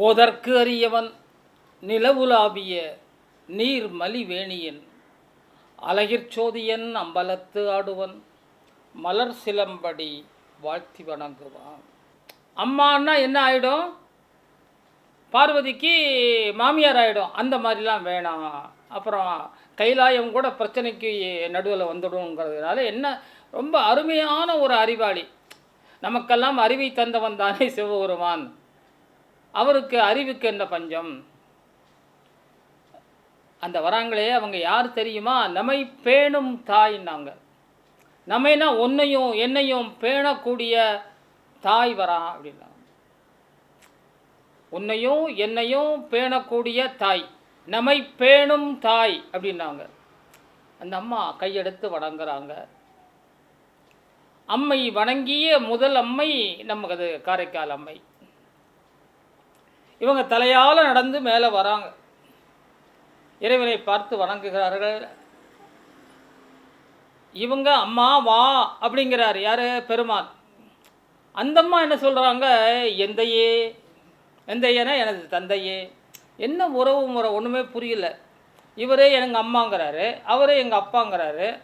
ஓதற்கு அறியவன் நிலவுலாவிய நீர் மலிவேணியன் அழகிற் அம்பலத்து ஆடுவன் மலர் சிலம்படி வாழ்த்தி வணங்குவான். அம்மான்னா என்ன ஆகிடும் பார்வதிக்கு மாமியார் ஆகிடும் அந்த மாதிரிலாம் வேணாம். அப்புறம் கைலாயம் கூட பிரச்சனைக்கு நடுவில் வந்துடுங்கிறதுனால என்ன ரொம்ப அருமையான ஒரு அறிவாளி. நமக்கெல்லாம் அறிவை தந்தவன் தானே சிவபெருமான். அவருக்கு அறிவுக்கு என்ன பஞ்சம்? அந்த வராங்களே அவங்க யார் தெரியுமா? நம்மை பேணும் தாய்னாங்க நம்மைனா ஒன்னையும் என்னையும் பேணக்கூடிய தாய் வரா அப்படின்னா உன்னையும் என்னையும் பேணக்கூடிய தாய். நம்மை பேணும் தாய் அப்படின்னாங்க அந்த அம்மா கையெடுத்து வணங்குறாங்க. அம்மை வணங்கிய முதல் அம்மை நமக்கு அது காரைக்கால் அம்மை. இவங்க தலையால் நடந்து மேலே வராங்க. இறைவனை பார்த்து வணங்குகிறார்கள். இவங்க அம்மா வா அப்படிங்கிறார். யார்? பெருமான் அந்தம்மா என்ன சொல்கிறாங்க எந்தையே எந்தையனா எனது தந்தையே. என்ன உறவு முறை? ஒன்றுமே புரியல. இவரே எங்கள் அம்மாங்கிறாரு. அவரே எங்கள் அப்பாங்கிறாரு.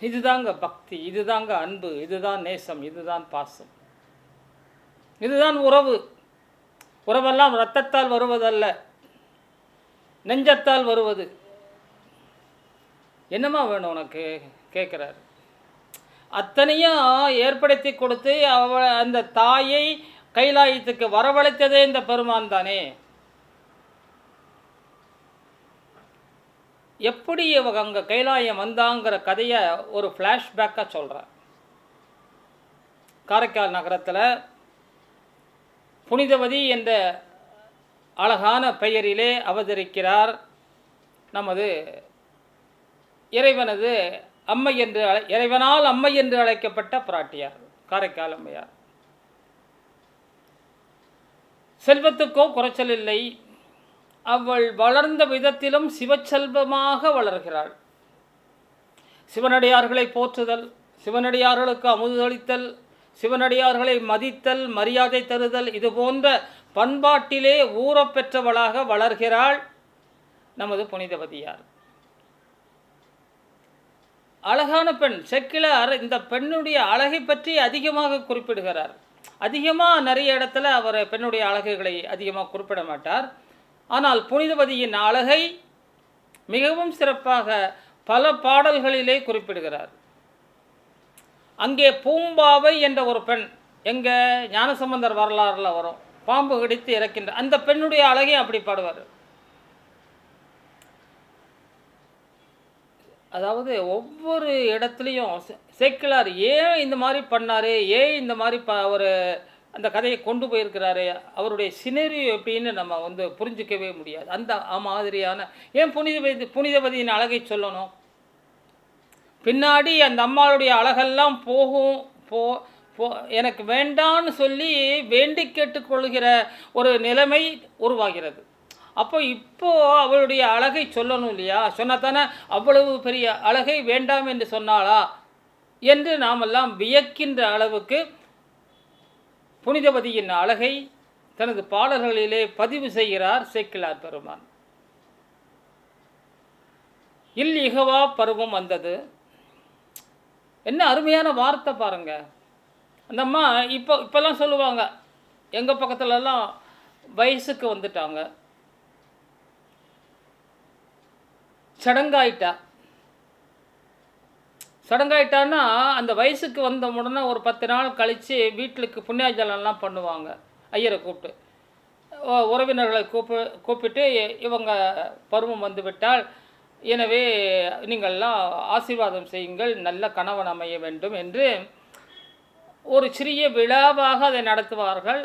இதுதாங்க பக்தி இதுதாங்க அன்பு இதுதான் நேசம் இதுதான் பாசம். இதுதான் உறவு. உறவெல்லாம் இரத்தத்தால் வருவதல்ல. நெஞ்சத்தால் வருவது. என்னம்மா வேணும் உனக்கு? கேட்குறாரு. அத்தனையும் ஏற்படுத்தி கொடுத்து அவ அந்த தாயை கைலாயத்துக்கு வரவழைத்ததே இந்த பெருமான் தானே. எப்படி இவங்க அங்கே கைலாயம் வந்தாங்கிற கதையை ஒரு ஃப்ளாஷ்பேக்காக சொல்கிறேன் காரைக்கால் நகரத்தில் புனிதவதி என்ற அழகான பெயரிலே அவதரிக்கிறார் நமது இறைவனது அம்மை என்று அழை இறைவனால் அம்மை என்று அழைக்கப்பட்ட பிராட்டியார் காரைக்கால் அம்மையார். செல்வத்துக்கோ குறைச்சல் இல்லை. அவள் வளர்ந்த விதத்திலும் சிவச்செல்வமாக வளர்கிறாள். சிவனடியார்களை போற்றுதல் சிவனடியார்களுக்கு அமுதளித்தல் சிவனடியார்களை மதித்தல் மரியாதை தருதல் இது போன்ற பண்பாட்டிலே ஊறப்பெற்றவளாக வளர்கிறாள் நமது புனிதவதியார் அழகான பெண் செக்கிலார் இந்த பெண்ணுடைய அழகை பற்றி அதிகமாக குறிப்பிடுகிறார். அதிகமாக நிறைய இடத்துல அவர் பெண்ணுடைய அழகுகளை அதிகமாக குறிப்பிட மாட்டார். ஆனால் புனிதவதியின் அழகை மிகவும் சிறப்பாக பல பாடல்களிலே குறிப்பிடுகிறார். அங்கே பூம்பாவை என்ற ஒரு பெண் எங்கே ஞானசம்பந்தர் வரலாறில் வரும். பாம்பு கடித்து இறக்கின்ற அந்த பெண்ணுடைய அழகையும் அப்படி பாடுவார். அதாவது ஒவ்வொரு இடத்துலையும் சேக்கிலார் ஏன் இந்த மாதிரி பண்ணார் ஏன் இந்த மாதிரி ப ஒரு அந்த கதையை கொண்டு போயிருக்கிறாரு அவருடைய சினரியோ எப்படின்னு நம்ம வந்து புரிஞ்சிக்கவே முடியாது. அந்த மாதிரியான ஏன் புனிதபதி புனிதபதியின் அழகை சொல்லணும்? பின்னாடி அந்த அம்மாளுடைய அழகெல்லாம் போகும் போ போ எனக்கு வேண்டான்னு சொல்லி வேண்டி கேட்டுக்கொள்கிற ஒரு நிலைமை உருவாகிறது. அப்போ இப்போ அவளுடைய அழகை சொல்லணும் இல்லையா? சொன்னால் தானே அவ்வளவு பெரிய அழகை வேண்டாம் என்று சொன்னாளா? என்று நாமெல்லாம் வியக்கின்ற அளவுக்கு புனிதபதியின் அழகை தனது பாடல்களிலே பதிவு செய்கிறார் சேக்கிலார் பெருமான். இல் இகவா பருவம் வந்தது. என்ன அருமையான வார்த்தை பாருங்க. அந்த அம்மா இப்போ இப்போல்லாம் சொல்லுவாங்க எங்கள் பக்கத்துலலாம் வயசுக்கு வந்துட்டாங்க. சடங்காயிட்டா. சடங்காயிட்டான்னா அந்த வயசுக்கு வந்த உடனே ஒரு பத்து நாள் கழித்து வீட்டுக்கு புண்ணியாஜலம்லாம் பண்ணுவாங்க ஐயரை கூப்பிட்டு. உறவினர்களை கூப்பி கூப்பிட்டு இவங்க பருவம் வந்து விட்டால் எனவே நீங்கள்லாம் ஆசீர்வாதம் செய்யுங்கள் நல்ல கணவன் அமைய வேண்டும் என்று ஒரு சிறிய விழாவாக அதை நடத்துவார்கள்.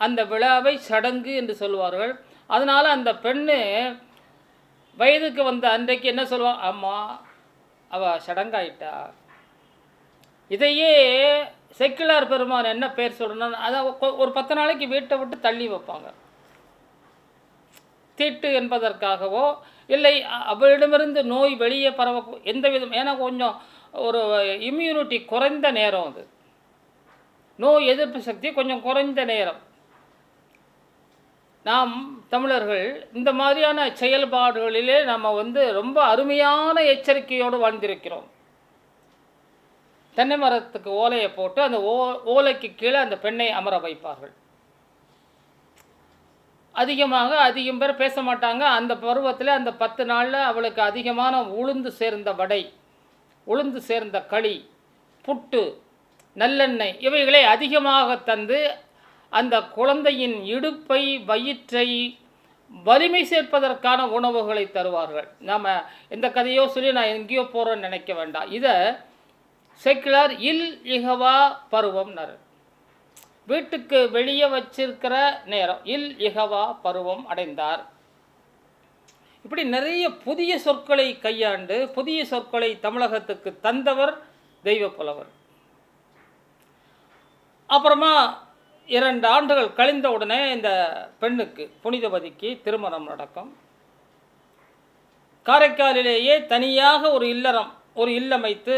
அந்த விழாவை சடங்கு என்று சொல்லுவார்கள். அதனால் அந்த பெண்ணு வயதுக்கு வந்த அன்றைக்கு என்ன சொல்லுவாள் அம்மா அவள் சடங்காயிட்டா. இதையே செக்குலார் பெருமான் என்ன பேர் சொல்லணும் அதை ஒரு பத்து நாளைக்கு வீட்டை விட்டு தள்ளி வைப்பாங்க. தீட்டு என்பதற்காகவோ இல்லை அவளிடமிருந்து நோய் வெளியே பரவ எந்த விதம் ஏன்னா கொஞ்சம் ஒரு இம்யூனிட்டி குறைந்த நேரம் அது. நோய் எதிர்ப்பு சக்தி கொஞ்சம் குறைந்த நேரம். நாம் தமிழர்கள் இந்த மாதிரியான செயல்பாடுகளிலே நம்ம வந்து ரொம்ப அருமையான எச்சரிக்கையோடு வாழ்ந்திருக்கிறோம். தென்னை மரத்துக்கு ஓலையை போட்டு அந்த ஓ ஓலைக்கு கீழே அந்த பெண்ணை அமர வைப்பார்கள். அதிகமாக அதிகம் பேர் பேச மாட்டாங்க. அந்த பருவத்தில் அந்த பத்து நாளில் அவளுக்கு அதிகமான உளுந்து சேர்ந்த வடை உளுந்து சேர்ந்த களி புட்டு நல்லெண்ணெய் இவைகளை அதிகமாக தந்து அந்த குழந்தையின் இடுப்பை வயிற்றை வலிமை சேர்ப்பதற்கான உணவுகளை தருவார்கள். நாம் இந்த கதையோ சொல்லி நான் எங்கேயோ போகிறேன்னு நினைக்க வேண்டாம். இதை செக்குலர் இல் இகவா பருவம்னர். வீட்டுக்கு வெளியே வச்சிருக்கிற நேரம். இல் இகவா பருவம் அடைந்தார். இப்படி நிறைய புதிய சொற்களை கையாண்டு புதிய சொற்களை தமிழகத்துக்கு தந்தவர் தெய்வ புலவர் அப்புறமா இரண்டு ஆண்டுகள் கழிந்த உடனே இந்த பெண்ணுக்கு புனிதவதிக்கு திருமணம் நடக்கும். காரைக்காலிலேயே தனியாக ஒரு இல்லறம் ஒரு இல்லமைத்து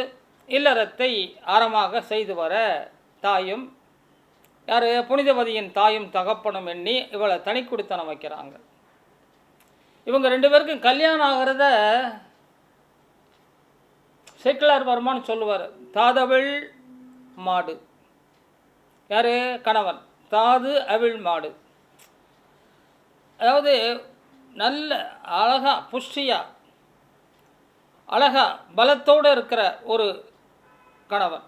இல்லறத்தை ஆரமாக செய்து வர தாயும் யார்? புனிதவதியின் தாயும் தகப்பனும் எண்ணி இவளை தனி குடித்தனம் வைக்கிறாங்க. இவங்க ரெண்டு பேருக்கும் கல்யாணம் ஆகிறத செட்டிலார் வருமானு சொல்லுவார். தாதவிழ் மாடு. யார்? கணவன். தாது அவிழ் மாடு. அதாவது நல்ல அழகா புஷ்டியாக அழகாக பலத்தோடு இருக்கிற ஒரு கணவன்.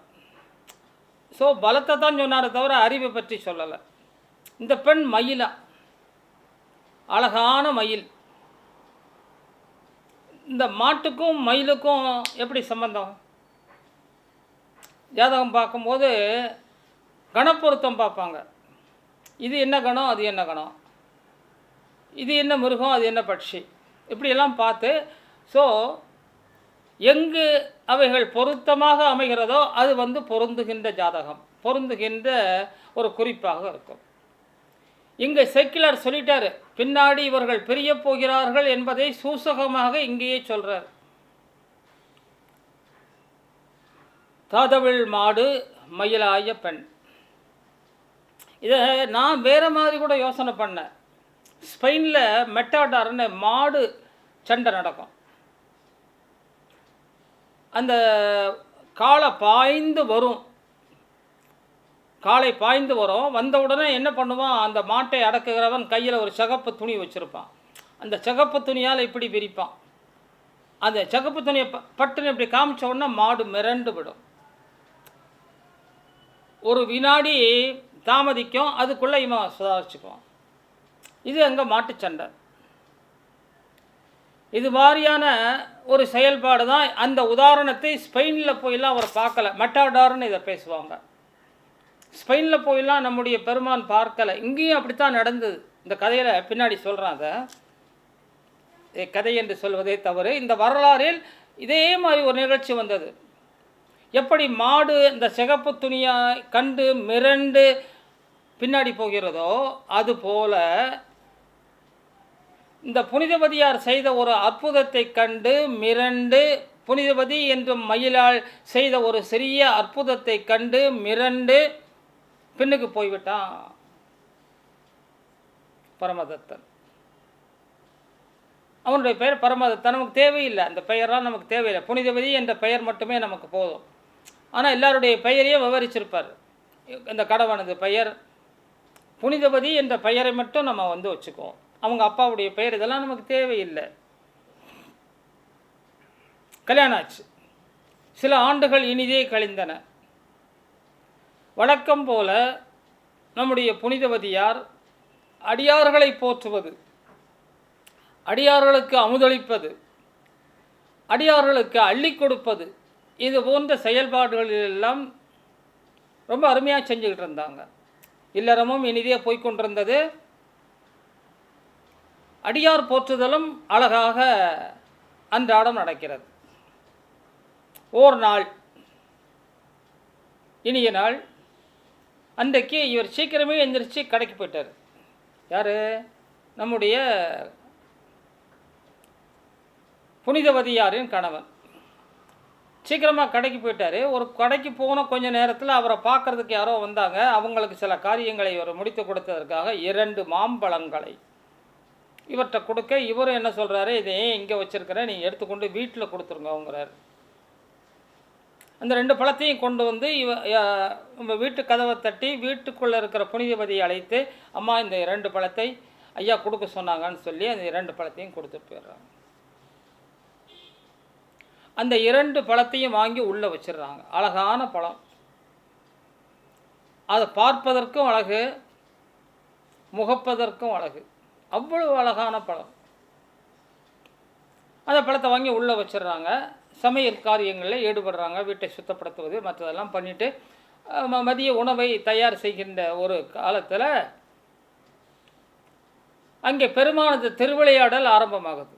ஸோ பலத்தை தான் சொன்னாரே தவிர அறிவை பற்றி சொல்லலை. இந்த பெண் மயிலா. அழகான மயில். இந்த மாட்டுக்கும் மயிலுக்கும் எப்படி சம்பந்தம்? ஜாதகம் பார்க்கும்போது கணப்பொருத்தம் பார்ப்பாங்க. இது என்ன கணம் அது என்ன கணம்? இது என்ன மிருகம் அது என்ன பட்சி? இப்படியெல்லாம் பார்த்து ஸோ எங்கு அவைகள் பொருத்தமாக அமைகிறதோ அது வந்து பொருந்துகின்ற ஜாதகம் பொருந்துகின்ற ஒரு குறிப்பாக இருக்கும். இங்கே செக்கிலர் சொல்லிட்டார் பின்னாடி இவர்கள் பிரிய போகிறார்கள் என்பதை சூசகமாக இங்கேயே சொல்கிறார் தாதவிழ் மாடு மயிலாய பெண். இதை நான் வேறு மாதிரி கூட யோசனை பண்ணேன். ஸ்பெயினில் மெட்டாடார்னு மாடு சண்டை நடக்கும். அந்த காலை பாய்ந்து வரும். காலை பாய்ந்து வரும். வந்த உடனே என்ன பண்ணுவான்? அந்த மாட்டை அடக்குகிறவன் கையில் ஒரு சிகப்பு துணி வச்சுருப்பான். அந்த சிகப்பு துணியால் இப்படி விரிப்பான். அந்த சிகப்பு துணியை ப பட்டுன்னு இப்படி காமிச்ச உடனே மாடு மிரண்டு விடும். ஒரு வினாடி தாமதிக்கும். அதுக்குள்ளே இவன் சுதாரிச்சுக்குவான். இது எங்கள் மாட்டுச்சண்டை இது மாதிரியான ஒரு செயல்பாடு தான். அந்த உதாரணத்தை ஸ்பெயினில் போயெல்லாம் அவர் பார்க்கல. மெட்டாடார்னு இதை பேசுவாங்க. ஸ்பெயினில் போயெல்லாம் நம்முடைய பெருமான் பார்க்கலை. இங்கேயும் அப்படித்தான் நடந்தது. இந்த கதையில் பின்னாடி சொல்கிறான் அதை. கதை என்று சொல்வதே தவறு. இந்த வரலாறில் இதே மாதிரி ஒரு நிகழ்ச்சி வந்தது. எப்படி மாடு இந்த சிகப்பு துணியை கண்டு மிரண்டு பின்னாடி போகிறதோ அதுபோல் இந்த புனிதபதியார் செய்த ஒரு அற்புதத்தை கண்டு மிரண்டு புனிதபதி என்றும் மயிலால் செய்த ஒரு சிறிய அற்புதத்தை கண்டு மிரண்டு பின்னுக்கு போய்விட்டான் பரமதத்தன். அவனுடைய பெயர் பரமதத்தன். நமக்கு தேவையில்லை. அந்த பெயரெலாம் நமக்கு தேவையில்லை. புனிதபதி என்ற பெயர் மட்டுமே நமக்கு போதும். ஆனால் எல்லாருடைய பெயரையும் விவரிச்சிருப்பார். இந்த கடவுளது பெயர். புனிதபதி என்ற பெயரை மட்டும் நம்ம வந்து வச்சுக்குவோம். அவங்க அப்பாவுடைய பெயர் இதெல்லாம் நமக்கு தேவையில்லை. கல்யாணம் ஆச்சு. சில ஆண்டுகள் இனிதே கழிந்தன. வழக்கம் போல நம்முடைய புனிதவதியார் அடியார்களை போற்றுவது அடியார்களுக்கு அமுதளிப்பது அடியார்களுக்கு அள்ளி கொடுப்பது இது போன்ற செயல்பாடுகளிலெல்லாம் ரொம்ப அருமையாக செஞ்சுக்கிட்டு இருந்தாங்க. இல்லறமும் இனிதே போய்க்கொண்டிருந்தது அடியார் போற்றுதலும் அழகாக அன்றாடம் நடக்கிறது. ஓர் நாள் இனிய நாள். அன்றைக்கு இவர் சீக்கிரமே எந்திரிச்சு கடைக்கு போயிட்டார். யார்? நம்முடைய புனிதவதியாரின் கணவன். சீக்கிரமாக கடைக்கு போயிட்டார். ஒரு கடைக்கு போன கொஞ்ச நேரத்தில் அவரை பார்க்கறதுக்கு யாரோ வந்தாங்க. அவங்களுக்கு சில காரியங்களை இவர் முடித்து கொடுத்ததற்காக இரண்டு மாம்பழங்களை இவர்கிட்ட கொடுக்க இவரும் என்ன சொல்கிறாரு இதை ஏன் இங்கே வச்சுருக்கிறேன் நீ எடுத்துக்கொண்டு வீட்டில் கொடுத்துருங்கங்கிறார். அந்த ரெண்டு பழத்தையும் கொண்டு வந்து இவ நம்ம வீட்டு கதவை தட்டி வீட்டுக்குள்ளே இருக்கிற புனிதபதியை அழைத்து அம்மா இந்த இரண்டு பழத்தை ஐயா கொடுக்க சொன்னாங்கன்னு சொல்லி அந்த இரண்டு பழத்தையும் கொடுத்துட்டு போயிடுறாங்க. அந்த இரண்டு பழத்தையும் வாங்கி உள்ளே வச்சிடுறாங்க. அழகான பழம். அதை பார்ப்பதற்கும் அழகு முகப்பதற்கும் அழகு. அவ்வளவு அழகான பழம். அந்த பழத்தை வாங்கி உள்ளே வச்சிடுறாங்க. சமையல் காரியங்களில் ஈடுபடுறாங்க. வீட்டை சுத்தப்படுத்துவது மற்றதெல்லாம் பண்ணிவிட்டு மதிய உணவை தயார் செய்கின்ற ஒரு காலத்தில் அங்கே பெருமானது திருவிளையாடல் ஆரம்பமாகுது.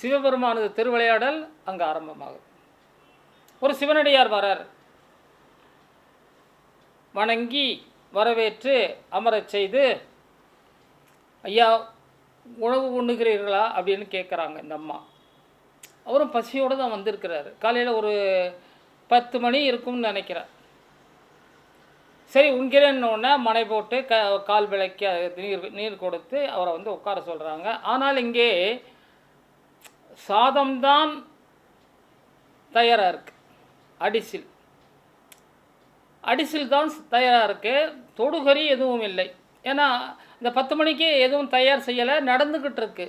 சிவபெருமானது திருவிளையாடல் அங்கே ஆரம்பமாகுது. ஒரு சிவனடியார் வரார். வணங்கி வரவேற்று அமரச் செய்து ஐயா உணவு உண்ணுகிறீர்களா? அப்படின்னு கேட்குறாங்க இந்த அம்மா. அவரும் பசியோடு தான் வந்திருக்கிறாரு. காலையில் ஒரு பத்து மணி இருக்கும்னு நினைக்கிறேன். சரி உண்கிறேன்னொன்னே மனை போட்டு க கால் விளக்கி அது நீர் நீர் கொடுத்து அவரை வந்து உட்கார சொல்கிறாங்க ஆனால் இங்கே சாதம்தான் தயாராக இருக்குது அடிசில். அடிசில் தான் தயாராக இருக்குது தொடுகறி எதுவும் இல்லை. ஏன்னா இந்த பத்து மணிக்கு எதுவும் தயார் செய்யலை நடந்துக்கிட்டு இருக்கு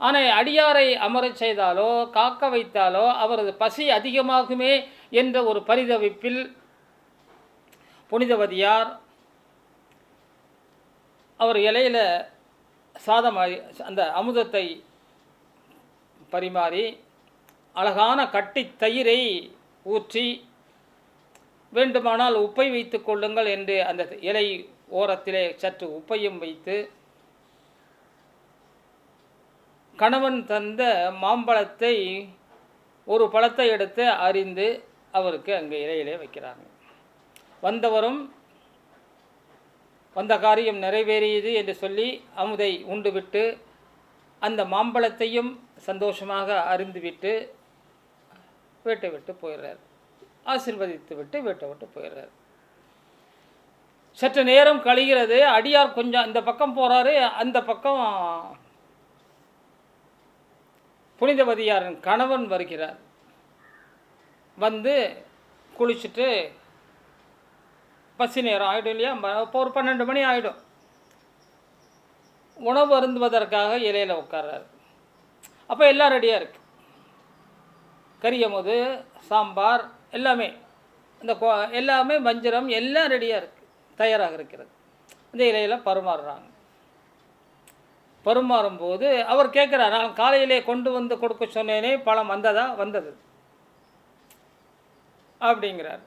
ஆனால் அடியாரை அமரச் செய்தாலோ காக்க வைத்தாலோ அவரது பசி அதிகமாகுமே என்ற ஒரு பரிதவிப்பில் புனிதவதியார் அவர் இலையில் சாதம் அந்த அமுதத்தை பரிமாறி அழகான கட்டி தயிரை ஊற்றி வேண்டுமானால் உப்பை வைத்து கொள்ளுங்கள் என்று அந்த இலை ஓரத்திலே சற்று உப்பையும் வைத்து கணவன் தந்த மாம்பழத்தை ஒரு பழத்தை எடுத்து அறிந்து அவருக்கு அங்கே இலையிலே வைக்கிறாங்க. வந்தவரும் வந்த காரியம் நிறைவேறியது என்று சொல்லி அமுதை உண்டுவிட்டு அந்த மாம்பழத்தையும் சந்தோஷமாக அறிந்துவிட்டு வீட்டை விட்டு போயிடுறார். ஆசீர்வதித்து விட்டு வீட்டை விட்டு போயிடுறார். சற்று நேரம் கழிகிறது. அடியார் கொஞ்சம் இந்த பக்கம் போகிறாரு அந்த பக்கம் புனிதவதியாரின் கணவன் வருகிறார். வந்து குளிச்சுட்டு பசி நேரம் ஆகிடும் இல்லையா? இப்போ ஒரு பன்னெண்டு மணி ஆகிடும் உணவு அருந்துவதற்காக இலையில் உட்கார்றாரு. அப்போ எல்லாம் ரெடியாக இருக்குது கரியமுது சாம்பார் எல்லாமே. இந்த கோ எல்லாமே வஞ்சிரம் எல்லாம் ரெடியாக இருக்குது தயாராக இருக்கிறது. இந்த இலையில் பரிமாறுறாங்க. பரிமாறும்போது அவர் கேட்குறார் நான் காலையிலே கொண்டு வந்து கொடுக்க சொன்னேனே பழம் வந்ததா? வந்தது. அப்படிங்கிறார்.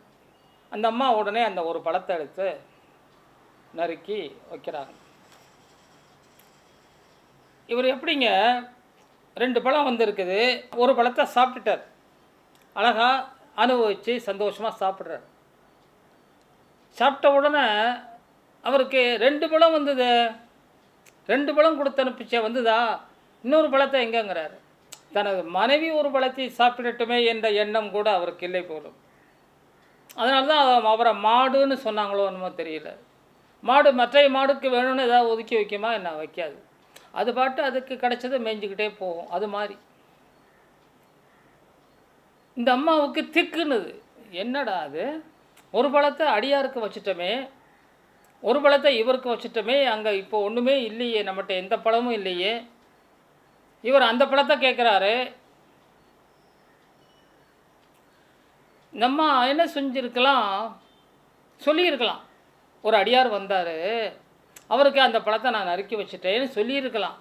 அந்த அம்மா உடனே அந்த ஒரு பழத்தை எடுத்து நறுக்கி வைக்கிறாங்க. இவர் எப்படிங்க ரெண்டு பழம் வந்திருக்குது ஒரு பழத்தை சாப்பிட்டுட்டார். அழகாக அனுபவித்து சந்தோஷமாக சாப்பிட்றார். சாப்பிட்ட உடனே அவருக்கு ரெண்டு பழம் வந்தது. ரெண்டு பழம் கொடுத்து அனுப்பிச்சே வந்ததா? இன்னொரு பழத்தை எங்கேங்கிறார்? தனது மனைவி ஒரு பழத்தை சாப்பிடட்டுமே என்ற எண்ணம் கூட அவருக்கு இல்லை போலும். அதனால தான் அவரை மாடுன்னு சொன்னாங்களோ என்னமோ தெரியல. மாடு மற்ற மாடுக்கு வேணும்னு ஏதாவது ஒதுக்கி வைக்குமா? என்ன வைக்காது. அது பாட்டு அதுக்கு கிடைச்சதை மேய்ஞ்சிக்கிட்டே போகும். அது மாதிரி. இந்த அம்மாவுக்கு திக்குன்னுது. என்னடா அது? ஒரு பழத்தை அடியாருக்கு வச்சுட்டோமே ஒரு பழத்தை இவருக்கு வச்சுட்டோமே அங்கே இப்போ ஒன்றுமே இல்லையே நம்மகிட்ட எந்த பழமும் இல்லையே. இவர் அந்த பழத்தை கேட்குறாரு நம்ம என்ன செஞ்சுருக்கலாம்? சொல்லியிருக்கலாம். ஒரு அடியார் வந்தார். அவருக்கு அந்த பழத்தை நான் நறுக்கி வச்சுட்டேன்னு சொல்லியிருக்கலாம்.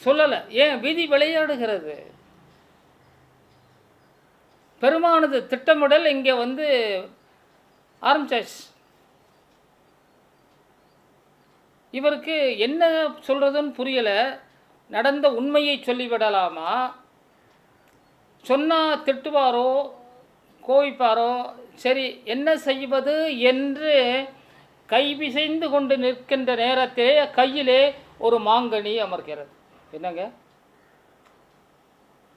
சொல்லலை. ஏன்? விதி விளையாடுகிறது. பெருமானது திட்டமிடல் இங்கே வந்து ஆரம்பிச்சாச்சு. இவருக்கு என்ன சொல்கிறதுன்னு புரியலை. நடந்த உண்மையை சொல்லிவிடலாமா? சொன்னால் திட்டுவாரோ? கோவிப்பாரோ? சரி என்ன செய்வது என்று கைவிசைந்து கொண்டு நிற்கின்ற நேரத்திலே கையிலே ஒரு மாங்கனி அமர்கிறது. என்னங்க?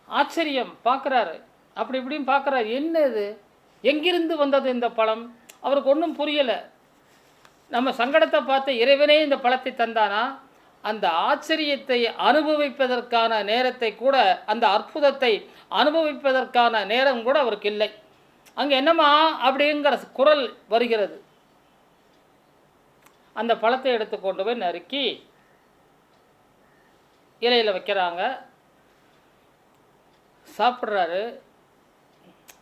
ஆச்சரியம் பார்க்குறாரு. அப்படி இப்படின்னு பார்க்குறாரு. என்ன இது எங்கிருந்து வந்தது இந்த பழம்? அவருக்கு ஒன்றும் புரியலை. நம்ம சங்கடத்தை பார்த்து இறைவனே இந்த பழத்தை தந்தானா? அந்த ஆச்சரியத்தை அனுபவிப்பதற்கான நேரத்தை கூட அந்த அற்புதத்தை அனுபவிப்பதற்கான நேரம் கூட அவருக்கு இல்லை. அங்கே என்னம்மா அப்படிங்கிற குரல் வருகிறது. அந்த பழத்தை எடுத்து கொண்டு போய் நறுக்கி இலையில் வைக்கிறாங்க. சாப்பிட்றாரு.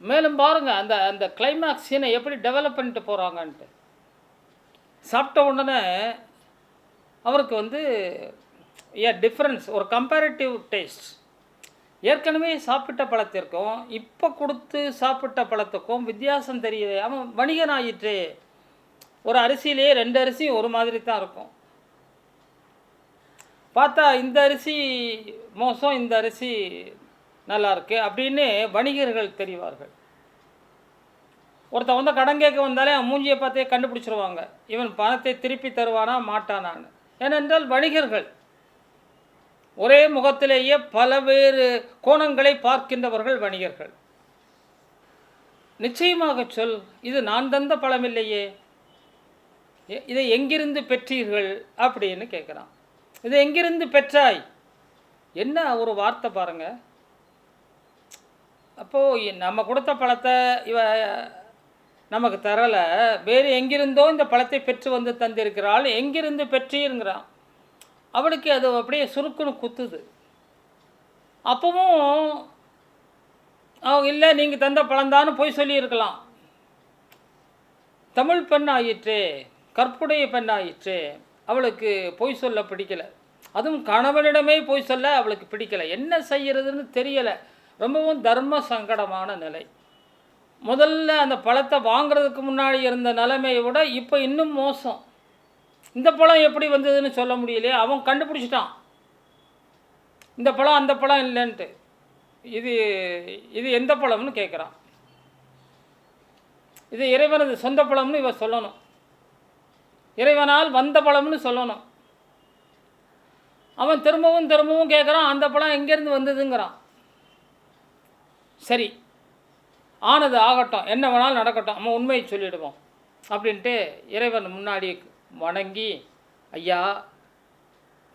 மேலும் பாருங்கள் அந்த அந்த கிளைமேக்ஸ் சீனை எப்படி டெவலப் பண்ணிட்டு போகிறாங்கன்ட்டு சாப்பிட்ட உடனே அவருக்கு வந்து ஏ டிஃப்ரென்ஸ் ஒரு கம்பேரிட்டிவ் டேஸ்ட் ஏற்கனவே சாப்பிட்ட பழத்திற்கும் இப்போ கொடுத்து சாப்பிட்ட பழத்துக்கும் வித்தியாசம் தெரியுது. அவன் வணிகன் ஆயிற்று ஒரு அரிசியிலே ரெண்டு அரிசி ஒரு மாதிரி தான் இருக்கும். பார்த்தா இந்த அரிசி மோசம் இந்த அரிசி நல்லா இருக்கு அப்படின்னு வணிகர்கள் தெரிவார்கள். ஒருத்தன் வந்து கடன் கேட்க வந்தாலே அவன் மூஞ்சியை பார்த்தே கண்டுபிடிச்சிருவாங்க. இவன் பணத்தை திருப்பி தருவானா மாட்டானான்னு. ஏனென்றால் வணிகர்கள் ஒரே முகத்திலேயே பலவேறு கோணங்களை பார்க்கின்றவர்கள் வணிகர்கள். நிச்சயமாக சொல் இது நான் தந்த பழமில்லையே. இதை எங்கிருந்து பெற்றீர்கள்? அப்படின்னு கேட்குறான். இதை எங்கிருந்து பெற்றாய்? என்ன ஒரு வார்த்தை பாருங்கள் அப்போது நம்ம கொடுத்த பழத்தை இவ நமக்கு தரலை. வேறு எங்கிருந்தோ இந்த பழத்தை பெற்று வந்து தந்திருக்கிறாள். எங்கிருந்து பெற்றீருங்கிறான் அவளுக்கு அது அப்படியே சுருக்குன்னு குத்துது. அப்பவும் அவங்க இல்லை நீங்கள் தந்த பழம்தான்னு போய் சொல்லியிருக்கலாம். தமிழ் பெண் ஆயிற்றே கற்புடைய பெண் ஆயிற்று அவளுக்கு பொய் சொல்ல பிடிக்கல. அதுவும் கணவனிடமே பொய் சொல்ல அவளுக்கு பிடிக்கல. என்ன செய்கிறதுன்னு தெரியலை. ரொம்பவும் தர்ம சங்கடமான நிலை. முதல்ல அந்த பழத்தை வாங்குறதுக்கு முன்னாடி இருந்த நிலைமையை விட இப்போ இன்னும் மோசம். இந்த பழம் எப்படி வந்ததுன்னு சொல்ல முடியலையே அவன் கண்டுபிடிச்சிட்டான். இந்த பழம் அந்த பழம் இல்லைன்ட்டு. இது இது எந்த பழம்னு கேட்குறான் இது இறைவனது சொந்த பழம்னு இவன் சொல்லணும். இறைவனால் வந்த பழம்னு சொல்லணும். அவன் திரும்பவும் திரும்பவும் கேட்குறான் அந்த பழம் எங்கேருந்து வந்ததுங்கிறான். சரி ஆனது ஆகட்டும் என்ன வேணாலும் நடக்கட்டும் நம்ம உண்மையை சொல்லிடுவோம் அப்படின்ட்டு இறைவன் முன்னாடி வணங்கி ஐயா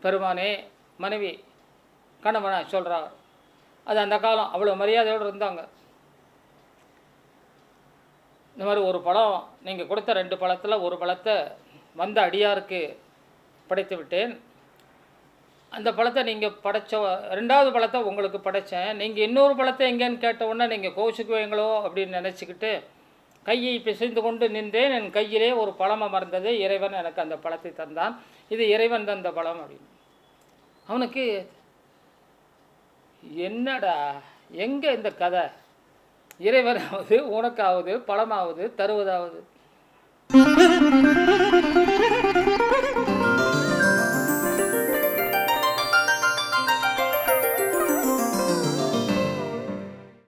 பெருமானே மனைவி கணவனை சொல்கிறா அது அந்த காலம் அவ்வளோ மரியாதையோடு இருந்தாங்க. இந்த மாதிரி ஒரு பழம் நீங்கள் கொடுத்த ரெண்டு பழத்தில் ஒரு பழத்தை வந்த அடியாருக்கு படைத்து விட்டேன். அந்த பழத்தை நீங்கள் படைச்ச ரெண்டாவது பழத்தை உங்களுக்கு படைத்தேன் நீங்கள் இன்னொரு பழத்தை எங்கேன்னு கேட்டவுடனே நீங்கள் கோவிச்சுக்குவீங்களோ அப்படின்னு நினச்சிக்கிட்டு கையை பிசைந்து கொண்டு நின்றேன். என் கையிலே ஒரு பழமாக மறந்தது இறைவன் எனக்கு அந்த பழத்தை தந்தான். இது இறைவன் தந்த பழம் அப்படின்னு. அவனுக்கு என்னடா எங்கே இந்த கதை? இறைவனாவது உனக்காவது பழமாவது தருவதாவது?